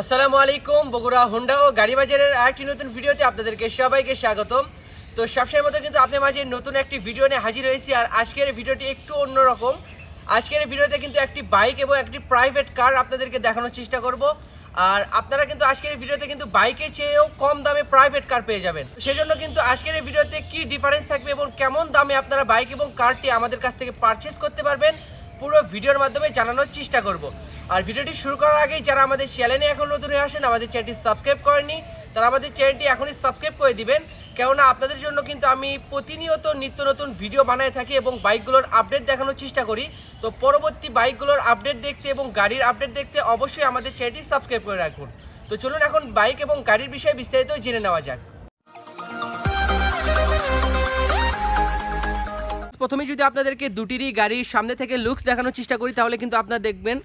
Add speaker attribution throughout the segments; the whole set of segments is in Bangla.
Speaker 1: আসসালামু আলাইকুম, বগুড়া, হোন্ডা ও গাড়ি বাজারের আরেকটি নতুন ভিডিওতে আপনাদেরকে সবাইকে স্বাগতম। তো সবসময় মতো কিন্তু আপনার মাঝে নতুন একটি ভিডিও নিয়ে হাজির হয়েছি, আর আজকের ভিডিওটি একটু অন্যরকম। আজকের ভিডিওতে কিন্তু একটি বাইক এবং একটি প্রাইভেট কার আপনাদেরকে দেখানোর চেষ্টা করব, আর আপনারা কিন্তু আজকের ভিডিওতে কিন্তু বাইকের চেয়েও কম দামে প্রাইভেট কার পেয়ে যাবেন। সেজন্য কিন্তু আজকের ভিডিওতে কি ডিফারেন্স থাকবে এবং কেমন দামে আপনারা বাইক এবং কারটি আমাদের কাছ থেকে পারচেস করতে পারবেন, পুরো ভিডিওর মাধ্যমে জানানোর চেষ্টা করব। আর ভিডিওটি শুরু করার আগেই যারা আমাদের চ্যানেলে এখন নতুন হয়ে আসেন, আমাদের চ্যানেলটি সাবস্ক্রাইব করেননি, তারা আমাদের চ্যানেলটি এখনই সাবস্ক্রাইব করে দিবেন। কেননা আপনাদের জন্য কিন্তু আমি প্রতিনিয়ত নিত্য নতুন ভিডিও বানায় থাকি এবং বাইকগুলোর আপডেট দেখানোর চেষ্টা করি। তো পরবর্তী বাইকগুলোর আপডেট দেখতে এবং গাড়ির আপডেট দেখতে অবশ্যই আমাদের চ্যানেলটি সাবস্ক্রাইব করে রাখুন। তো চলুন এখন বাইক এবং গাড়ির বিষয়ে বিস্তারিত জেনে নেওয়া যাক। প্রথমে যদি আপনাদেরকে দুটিরই গাড়ির সামনে থেকে লুকস দেখানোর চেষ্টা করি, তাহলে কিন্তু আপনারা দেখবেন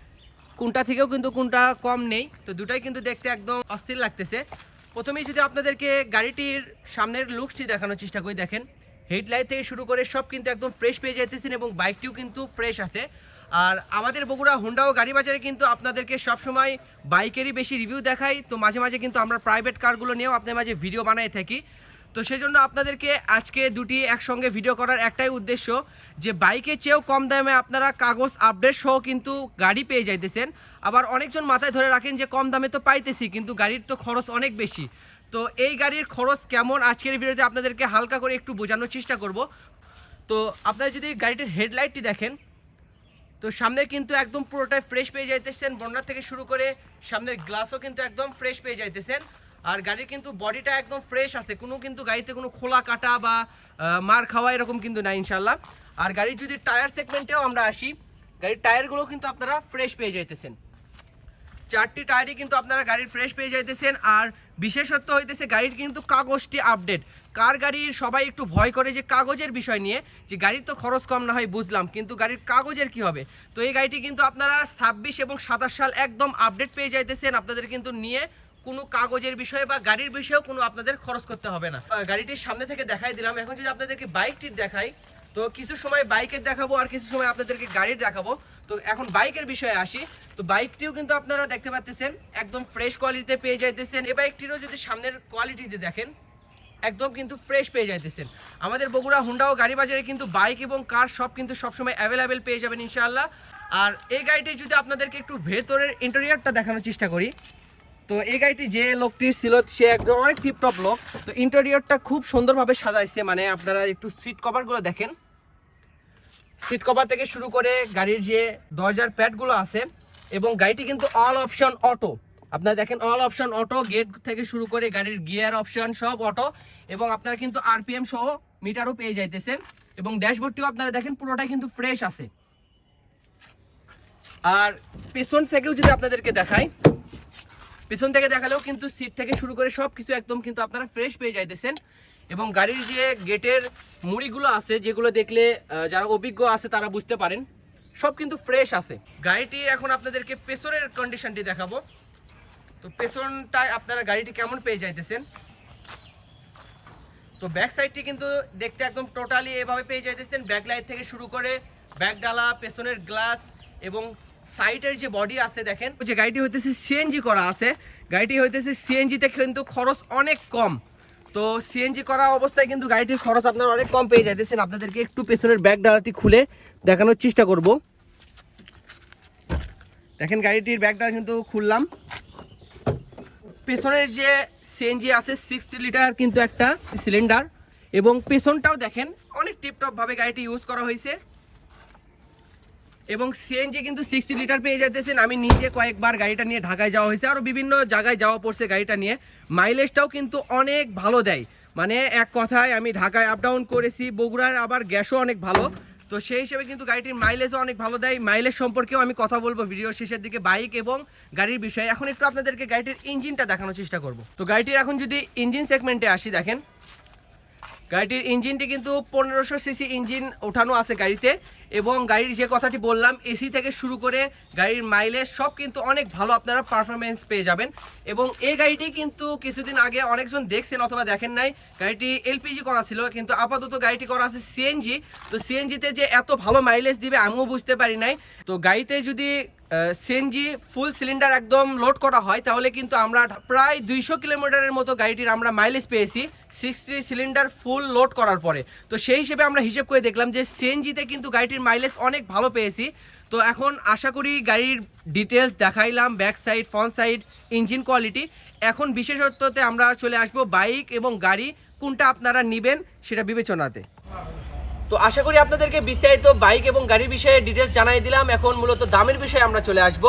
Speaker 1: কোনটা থেকেও কিন্তু কোনটা কম নেই। তো দুটাই কিন্তু দেখতে একদম অস্থির লাগতেছে। প্রথমেই যদি আপনাদেরকে গাড়িটির সামনের লুকসটি দেখানোর চেষ্টা করি, দেখেন। হেডলাইট থেকে শুরু করে সব কিন্তু একদম ফ্রেশ পেয়ে যাইতেছেন এবং বাইকটিও কিন্তু ফ্রেশ আছে। আর আমাদের বগুড়া হোন্ডা ও গাড়ি বাজারে কিন্তু আপনাদেরকে সবসময় বাইকেরই বেশি রিভিউ দেখাই। তো মাঝে মাঝে কিন্তু আমরা প্রাইভেট কারগুলো নিয়েও আপনার মাঝে ভিডিও বানাই থাকি। তো সেই জন্য আপনাদেরকে আজকে দুটি একসঙ্গে ভিডিও করার একটাই উদ্দেশ্য যে বাইকের চেয়েও কম দামে আপনারা কাগজ আপডেট সহ কিন্তু গাড়ি পেয়ে যাইতেছেন। আবার অনেকজন মাথায় ধরে রাখেন যে কম দামে তো পাইতেছি, কিন্তু গাড়ির তো খরচ অনেক বেশি। তো এই গাড়ির খরচ কেমন আজকের ভিডিওতে আপনাদেরকে হালকা করে একটু বোঝানোর চেষ্টা করব। তো আপনারা যদি গাড়িটির হেডলাইটটি দেখেন, তো সামনে কিন্তু একদম পুরোটাই ফ্রেশ পেয়ে যাইতেছেন। বন্যার থেকে শুরু করে সামনের গ্লাসও কিন্তু একদম ফ্রেশ পেয়ে যাইতেছেন। আর গাড়ির কিন্তু বডিটা একদম ফ্রেশ আছে। কোনো কিন্তু গাড়িতে কোনো খোলা কাটা বা মার খাওয়া এরকম কিন্তু নাই ইনশাল্লাহ আর গাড়ির যদি টায়ার সেগমেন্টেও আমরা আসি, গাড়ির টায়ারগুলো কিন্তু আপনারা ফ্রেশ পেয়ে যাইতেছেন। চারটি টায়ারই কিন্তু আপনারা গাড়ির ফ্রেশ পেয়ে যাইতেছেন। আর বিশেষত্ব হইতেছে গাড়ির কিন্তু কাগজটি আপডেট কার গাড়ির সবাই একটু ভয় করে যে কাগজের বিষয় নিয়ে, যে গাড়ির তো খরচ কম না হয়, বুঝলাম। কিন্তু গাড়ির কাগজের কি হবে? তো এই গাড়িটি কিন্তু আপনারা ছাব্বিশ এবং সাতাশ সাল একদম আপডেট পেয়ে যাইতেছেন। আপনাদের কিন্তু নিয়ে কোনো কাগজের বিষয়ে বা গাড়ির বিষয়েও কোনো আপনাদের খরচ করতে হবে না। গাড়িটির সামনে থেকে দেখাই দিলাম। এখন যদি আপনাদেরকে বাইকটির দেখাই, তো কিছু সময় বাইকের দেখাবো আর কিছু সময় আপনাদেরকে গাড়ির দেখাবো। তো এখন বাইকের বিষয়ে আসি। তো বাইকটিও কিন্তু আপনারা দেখতে পাচ্ছেন একদম ফ্রেশ কোয়ালিটিতে পেয়ে যাইতেছেন এই বাইকটিরও যদি সামনের কোয়ালিটিতে দেখেন, একদম কিন্তু ফ্রেশ পেয়ে যাইতেছেন। আমাদের বগুড়া হুন্ডা ও গাড়ি বাজারে কিন্তু বাইক এবং কার সব কিন্তু সবসময় অ্যাভেলেবেল পেয়ে যাবেন ইনশাআল্লাহ। আর এই গাড়িটি যদি আপনাদেরকে একটু ভেতরের ইন্টেরিয়রটা দেখানোর চেষ্টা করি তো এই গাড়িটি যে লোকটি ছিল, সে একদম অনেক টিপটপ লোক। তো ইন্টেরিয়রটা খুব সুন্দরভাবে সাজাইছে মানে আপনারা একটু সিট কভারগুলো দেখেন। সিট কভার থেকে শুরু করে গাড়ির যে দরজার প্যাডগুলো আছে, এবং গাড়িটি কিন্তু অল অপশন অটো আপনারা দেখেন অল অপশন অটো গেট থেকে শুরু করে গাড়ির গিয়ার অপশন সব অটো এবং আপনারা কিন্তু আরপিএম সহ মিটারও পেয়ে যাইতেছেন, এবং ড্যাশবোর্ডটিও আপনারা দেখেন, পুরোটাই কিন্তু ফ্রেশ আছে। আর পেছন থেকেও যদি আপনাদেরকে দেখাই পেছন থেকে দেখালেও কিন্তু সিট থেকে শুরু করে সব কিছু একদম কিন্তু আপনারা ফ্রেশ পেয়ে যাইতেছেন। এবং গাড়ির যে গেটের মুড়িগুলো আছে, যেগুলো দেখলে যারা অভিজ্ঞ আছে তারা বুঝতে পারেন, সব কিন্তু ফ্রেশ আছে। গাড়িটির এখন আপনাদেরকে পেছনের কন্ডিশনটি দেখাবো। তো পেছনটায় আপনারা গাড়িটি কেমন পেয়ে যাইতেছেন? তো ব্যাক সাইডটি কিন্তু দেখতে একদম টোটালি এভাবে পেয়ে যাইতেছেন। ব্যাক লাইট থেকে শুরু করে ব্যাক ডালা, পেছনের গ্লাস এবং সাইডের যে বডি আছে দেখেন যে গাড়িটি হইতেছে সিএনজি করা আছে। গাড়িটি হইতেছে সিএনজিতে কিন্তু খরচ অনেক কম। তো সিএনজি করা অবস্থায় কিন্তু গাড়িটির খরচ আপনারা অনেক কম পেয়ে যাইতেছেন। আপনাদেরকে একটু পেছনের ব্যাক ডালাটি খুলে দেখানোর চেষ্টা করব। দেখেন গাড়িটির ব্যাক ডালা কিন্তু খুললাম। পেছনের যে সিএনজি আছে সিক্সটি লিটার কিন্তু একটা সিলিন্ডার এবং পেছনটাও দেখেন, অনেক টিপটপ ভাবে গাড়িটি ইউজ করা হয়েছে এবং সিএনজি কিন্তু সিক্সটি লিটার পেয়ে যাইতেছেন। আমি নিজে কয়েকবার গাড়িটা নিয়ে ঢাকায় যাওয়া হয়েছে আরও বিভিন্ন জায়গায় যাওয়া পড়ছে গাড়িটা নিয়ে। মাইলেজটাও কিন্তু অনেক ভালো দেয়। মানে এক কথায় আমি ঢাকায় আপ ডাউন করেছি, বগুড়ার আবার গ্যাসও অনেক ভালো। তো সেই হিসেবে কিন্তু গাড়িটির মাইলেজও অনেক ভালো দেয়। মাইলেজ সম্পর্কেও আমি কথা বলব ভিডিও শেষের দিকে। বাইক এবং গাড়ির বিষয়ে এখন একটু আপনাদেরকে গাড়িটির ইঞ্জিনটা দেখানোর চেষ্টা করব। তো গাড়িটির এখন যদি ইঞ্জিন সেগমেন্টে আসি, দেখেন। গাড়িটির ইঞ্জিনটি কিন্তু পনেরোশো সিসি ইঞ্জিন ওঠানো আছে গাড়িতে। এবং গাড়ির যে কথাটি বললাম, এসি থেকে শুরু করে গাড়ির মাইলেজ সব কিন্তু অনেক ভালো আপনারা পারফরমেন্স পেয়ে যাবেন। এবং এই গাড়িটি কিন্তু কিছুদিন আগে অনেকজন দেখছেন অথবা দেখেন নাই, গাড়িটি এলপিজি করা ছিল, কিন্তু আপাতত গাড়িটি করা আছে সিএনজি তো সিএনজিতে যে এত ভালো মাইলেজ দিবে আমিও বুঝতে পারি নাই। তো গাড়িতে যদি সিএনজি ফুল সিলিন্ডার একদম লোড করা হয়, তাহলে কিন্তু আমরা প্রায় দুইশো কিলোমিটারের মতো গাড়িটির আমরা মাইলেজ পেয়েছি সিক্সটি সিলিন্ডার ফুল লোড করার পরে। তো সেই হিসেবে আমরা হিসেব করে দেখলাম যে সিএনজিতে কিন্তু গাড়িটির মাইলেজ অনেক ভালো পেয়েছি। তো এখন আশা করি গাড়ির ডিটেলস দেখাইলাম back side front side engine quality এখন বিশেষত্বতে আমরা চলে আসব বাইক এবং গাড়ি, কোনটা আপনারা নেবেন সেটা বিবেচনাতে। তো আশা করি আপনাদেরকে বিস্তারিত বাইক এবং গাড়ির বিষয়ে ডিটেলস জানাই দিলাম। এখন মূলত দামের বিষয়ে আমরা চলে আসব।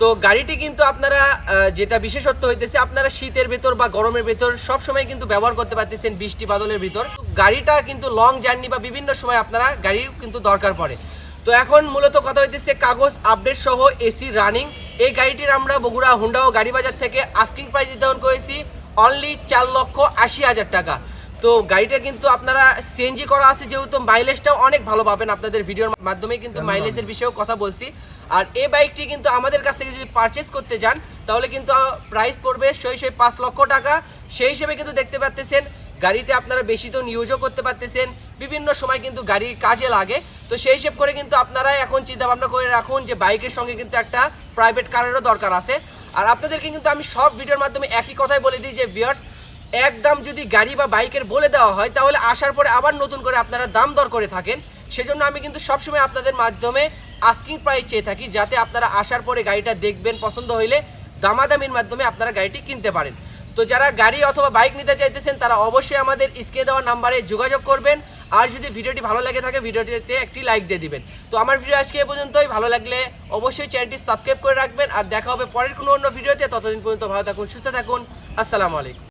Speaker 1: তো গাড়িটি কিন্তু আপনারা যেটা বিশেষত্ব হইতেছে আপনারা শীতের ভেতর বা গরমের ভেতর সব সময় কিন্তু ব্যবহার করতে পারতেছেন বৃষ্টি বাদলের ভিতর। গাড়িটা কিন্তু লং জার্নি বা বিভিন্ন সময় আপনারা গাড়ির কিন্তু দরকার পড়ে। তো এখন মূলত কথা হইতেছে কাগজ আপডেট সহ এসি রানিং এই গাড়িটির আমরা বগুড়া হুন্ডা ও গাড়ি বাজার থেকে আস্কিং প্রাইস নির্ধারণ করেছি অনলি চার লক্ষ আশি হাজার টাকা। তো গাড়িটা কিন্তু আপনারা সিএনজি করা আছে যেহেতু মাইলেজটাও অনেক ভালো পাবেন। আপনাদের ভিডিওর মাধ্যমে কিন্তু মাইলেজের বিষয়েও কথা বলছি। আর এই বাইকটি কিন্তু আমাদের কাছ থেকে যদি পারচেস করতে যান, তাহলে কিন্তু প্রাইস পড়বে সেই সেই পাঁচ লক্ষ টাকা। সেই হিসেবে কিন্তু দেখতে পাচ্তেছেন, গাড়িতে আপনারা বেশি তো নিউজও করতে পারতেছেন, বিভিন্ন সময় কিন্তু গাড়ির কাজে লাগে। তো সেই হিসেব করে কিন্তু আপনারা এখন চিন্তা ভাবনা করে রাখুন যে বাইকের সঙ্গে কিন্তু একটা প্রাইভেট কারেরও দরকার আছে। আর আপনাদেরকে কিন্তু আমি সব ভিডিওর মাধ্যমে একই কথাই বলে দিই যে ভিউয়ার্স একদম যদি গাড়ি বা বাইকের বলে দেওয়া হয়, তাহলে আসার পরে আবার নতুন করে আপনারা দাম দর করে থাকেন। সেজন্য আমি কিন্তু সবসময় আপনাদের মাধ্যমে আস্কিং প্রাইস চেয়ে থাকি, যাতে আপনারা আসার পরে গাড়িটা দেখবেন, পছন্দ হইলে দামাদামির মাধ্যমে আপনারা গাড়িটি কিনতে পারেন। তো যারা গাড়ি অথবা বাইক নিতে চাইতেছেন, তারা অবশ্যই আমাদের স্ক্রিনে দেওয়া নাম্বারে যোগাযোগ করবেন। আর যদি ভিডিওটি ভালো লাগে থাকে, ভিডিওটিতে একটি লাইক দিয়ে দিবেন। তো আমার ভিডিও আজকে এ পর্যন্তই। ভালো লাগলে অবশ্যই চ্যানেলটি সাবস্ক্রাইব করে রাখবেন। আর দেখা হবে পরের কোনো অন্য ভিডিওতে ততদিন পর্যন্ত ভালো থাকুন, সুস্থ থাকুন। আসসালামু আলাইকুম।